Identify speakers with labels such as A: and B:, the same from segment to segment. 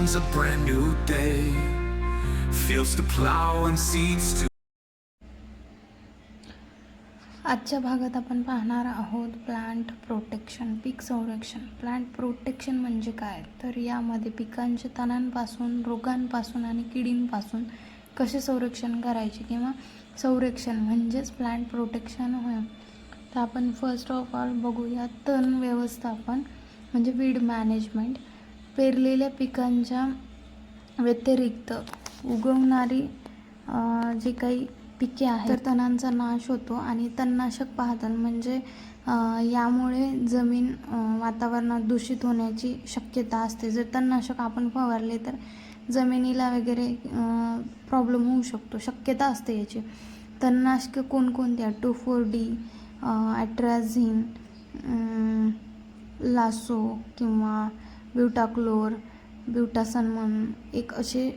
A: dawns a brand new day. Fields to plow and seeds to
B: आजच्या भागात आपण पाहणार आहोत प्लांट प्रोटेक्शन पीक संरक्षण. प्लांट प्रोटेक्शन म्हणजे काय? तर यामध्ये पिकांच्या तणांपासून रोगांपासून आणि किडींपासून कसे संरक्षण करायचे किंवा संरक्षण म्हणजेच प्लांट प्रोटेक्शन होय. तर आपण फर्स्ट ऑफ ऑल बघूया तण व्यवस्थापन म्हणजे वीड मॅनेजमेंट पेरलेल्या पिकांच्या व्यतिरिक्त उगवणारी जे काही पिके आहेत तर तणांचा नाश होतो आणि तणनाशक पाहतात म्हणजे यामुळे जमीन वातावरणात दूषित होण्याची शक्यता असते. जर तणनाशक आपण फवारले तर जमिनीला वगैरे प्रॉब्लेम होऊ शकतो. शक्यता असते याची. तणनाशक कोणकोणत्या? Two four D atrazine Lasso किंवा ब्युटाक्लोर ब्युटासन म्हणून एक असे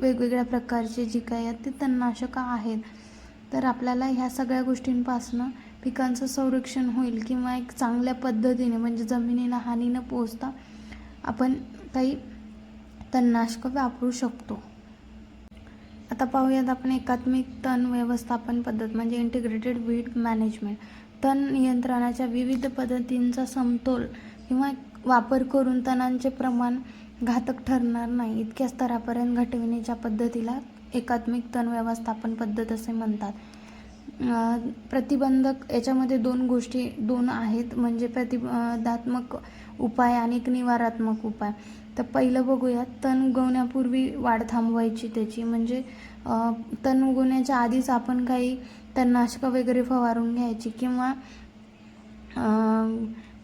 B: वेगवेगळ्या प्रकारचे जी काही आहेत ते तणनाशकं आहेत. तर आपल्याला ह्या सगळ्या गोष्टींपासनं पिकांचं संरक्षण होईल किंवा एक चांगल्या पद्धतीने म्हणजे जमिनीला हानी न पोचता आपण काही तणनाशकं वापरू शकतो. आता पाहूयात आपण एकात्मिक तण व्यवस्थापन पद्धत म्हणजे इंटिग्रेटेड वीड मॅनेजमेंट तण नियंत्रणाच्या विविध पद्धतींचा समतोल किंवा वापर करून तणांचे प्रमाण घातक ठरणार नाही. इतक्या स्तरापर्यंत घटविण्याच्या पद्धतीला एकात्मिक तण व्यवस्थापन पद्धत असे म्हणतात. प्रतिबंधक याच्यामध्ये दोन गोष्टी दोन आहेत. म्हणजे प्रतिबंधात्मक उपाय आणि एक निवारात्मक उपाय. तर पहिलं बघूयात तण उगवण्यापूर्वी वाढ थांबवायची त्याची. म्हणजे तण उगवण्याच्या आधीच आपण काही तणनाशकं वगैरे फवारून घ्यायची किंवा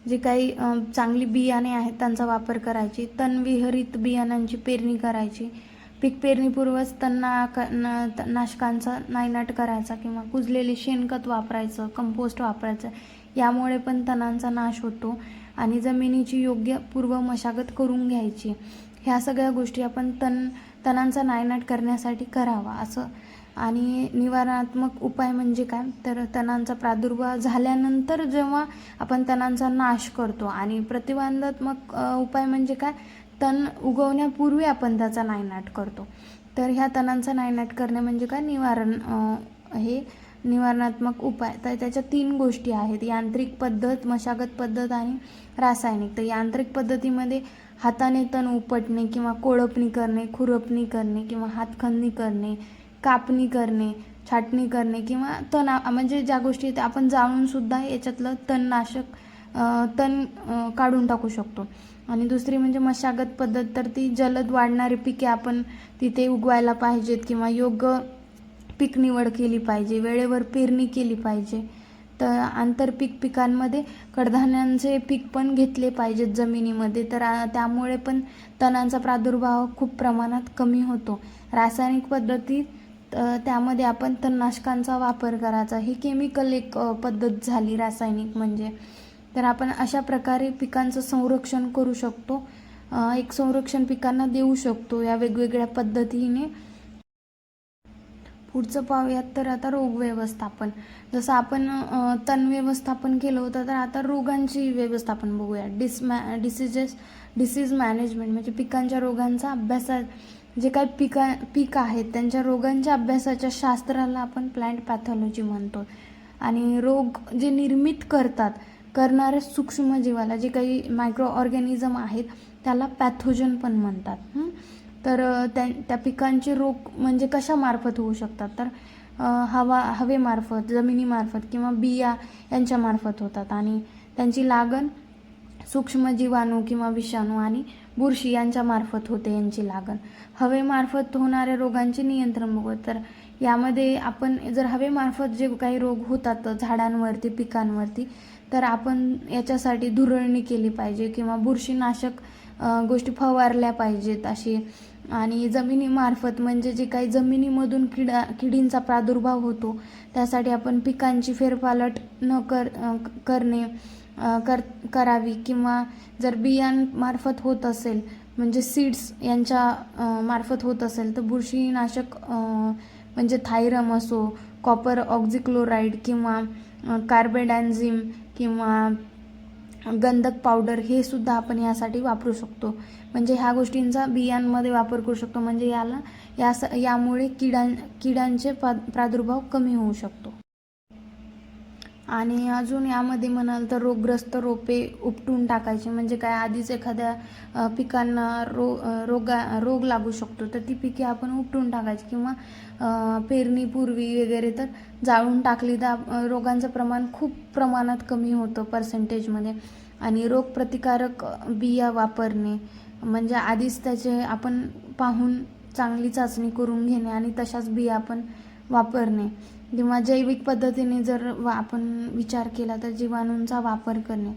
B: जे काही चांगली बियाणे आहेत त्यांचा वापर करायची. तणविहरित बियाणांची पेरणी करायची. पीक पेरणीपूर्वच तणनाक क न त- नाशकांचा नायनाट करायचा किंवा कुजलेले शेणखत वापरायचं कंपोस्ट वापरायचं. यामुळे पण तणांचा नाश होतो आणि जमिनीची योग्य पूर्व मशागत करून घ्यायची. ह्या सगळ्या गोष्टी आपण तण तणांचा नायनाट करण्यासाठी करावा असं आणि निवारणात्मक उपाय म्हणजे काय? तर तणांचा प्रादुर्भाव झाल्यानंतर जेव्हा आपण तणांचा नाश करतो आणि प्रतिबंधात्मक उपाय म्हणजे काय? तण उगवण्यापूर्वी आपण त्याचा नायनाट करतो. तर ह्या तणांचा नायनाट करणे म्हणजे काय? निवारण हे निवारणात्मक उपाय. तर त्याच्या तीन गोष्टी आहेत. यांत्रिक पद्धत मशागत पद्धत आणि रासायनिक. तर यांत्रिक पद्धतीमध्ये हाताने तण उपटणे किंवा कोळपणी करणे खुरपणी करणे किंवा हातखंदी करणे कापणी करणे छाटणी करणे किंवा तण म्हणजे ज्या गोष्टी आहेत आपण जाळून सुद्धा याच्यातलं तणनाशक तण काढून टाकू शकतो. आणि दुसरी म्हणजे मशागत पद्धत तर ती जलद वाढणारी पिके आपण तिथे उगवायला पाहिजेत किंवा योग्य पीक निवड केली पाहिजे वेळेवर पेरणी केली पाहिजे. तर आंतरपीक पिकांमध्ये कडधान्यांचे पीक पण घेतले पाहिजेत जमिनीमध्ये तर त्यामुळे पण तणांचा प्रादुर्भाव खूप प्रमाणात कमी होतो. रासायनिक पद्धतीत तर त्यामध्ये आपण तणनाशकांचा वापर करायचा. ही केमिकल एक पद्धत झाली रासायनिक म्हणजे. तर आपण अशा प्रकारे पिकांचं संरक्षण करू शकतो. एक संरक्षण पिकांना देऊ शकतो या वेगवेगळ्या पद्धतीने. पुढचं पाहूयात तर आता रोग व्यवस्थापन. जसं आपण तण व्यवस्थापन केलं होतं तर आता रोगांची व्यवस्थापन बघूया डिसमॅ डिसिजेस डिसीज मॅनेजमेंट म्हणजे पिकांच्या रोगांचा अभ्यासा जे काही पिका पीक आहेत त्यांच्या रोगांच्या अभ्यासाच्या शास्त्राला आपण प्लांट पॅथॉलॉजी म्हणतो. आणि रोग जे निर्मित करतात करणाऱ्या सूक्ष्मजीवाला जे काही मायक्रो ऑर्गॅनिझम आहेत त्याला पॅथोजन पण म्हणतात. तर त्या त्या पिकांचे रोग म्हणजे कशामार्फत होऊ शकतात? तर हवा हवेमार्फत जमिनीमार्फत किंवा बिया यांच्यामार्फत होतात. आणि त्यांची लागण सूक्ष्म जीवाणू किंवा विषाणू आणि बुरशी यांच्यामार्फत होते यांची लागण. हवेमार्फत होणाऱ्या रोगांचे नियंत्रण बघू तर यामध्ये आपण जर हवेमार्फत जे काही रोग होतात झाडांवरती पिकांवरती तर आपण याच्यासाठी धुरळणी केली पाहिजे किंवा बुरशीनाशक गोष्टी फवारल्या पाहिजेत अशी आणि जमिनीमार्फत म्हणजे जे काही जमिनीमधून किडा किडींचा प्रादुर्भाव होतो त्यासाठी आपण पिकांची फेरपालट न कर करणे कर करावी किंवा जर बियांमार्फत होत असेल म्हणजे सीड्स यांच्या मार्फत होत असेल तर बुरशीनाशक म्हणजे थायरम असो कॉपर ऑक्झिक्लोराईड किंवा कार्बेडॅन्झिम किंवा गंधक पावडर हे सुद्धा आपण यासाठी वापरू शकतो. म्हणजे ह्या गोष्टींचा बियांमध्ये वापर करू शकतो. म्हणजे याला या यामुळे किडां किडांचे प्रादुर्भाव कमी होऊ शकतो. आणि अजून यामध्ये म्हणाल तर रोगग्रस्त रोपे उपटून टाकायचे. म्हणजे काय आधीच एखाद्या पिकांना रो रोगा रोग लागू शकतो. तर ती पिके आपण उपटून टाकायची किंवा पेरणीपूर्वी वगैरे तर जाळून टाकली तर रोगांचं प्रमाण खूप प्रमाणात कमी होतं पर्सेंटेजमध्ये आणि रोगप्रतिकारक बिया वापरणे म्हणजे आधीच त्याचे आपण पाहून चांगली चाचणी करून घेणे आणि तशाच बिया आपण वापरणे. किंवा जैविक पद्धतीने जर वा आपण विचार केला तर जीवाणूंचा वापर करणे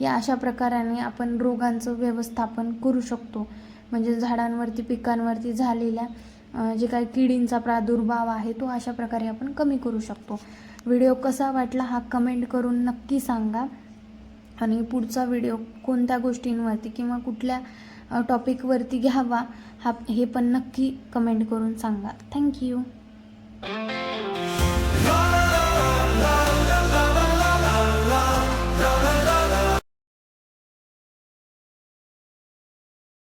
B: या अशा प्रकाराने आपण रोगांचं व्यवस्थापन करू शकतो. म्हणजे झाडांवरती पिकांवरती झालेल्या जे काही किडींचा प्रादुर्भाव आहे तो अशा प्रकारे आपण कमी करू शकतो. व्हिडिओ कसा वाटला हा कमेंट करून नक्की सांगा. आणि पुढचा व्हिडिओ कोणत्या गोष्टींवरती किंवा कुठल्या टॉपिकवरती घ्यावा हा हे पण नक्की कमेंट करून सांगा. Thank you Lord.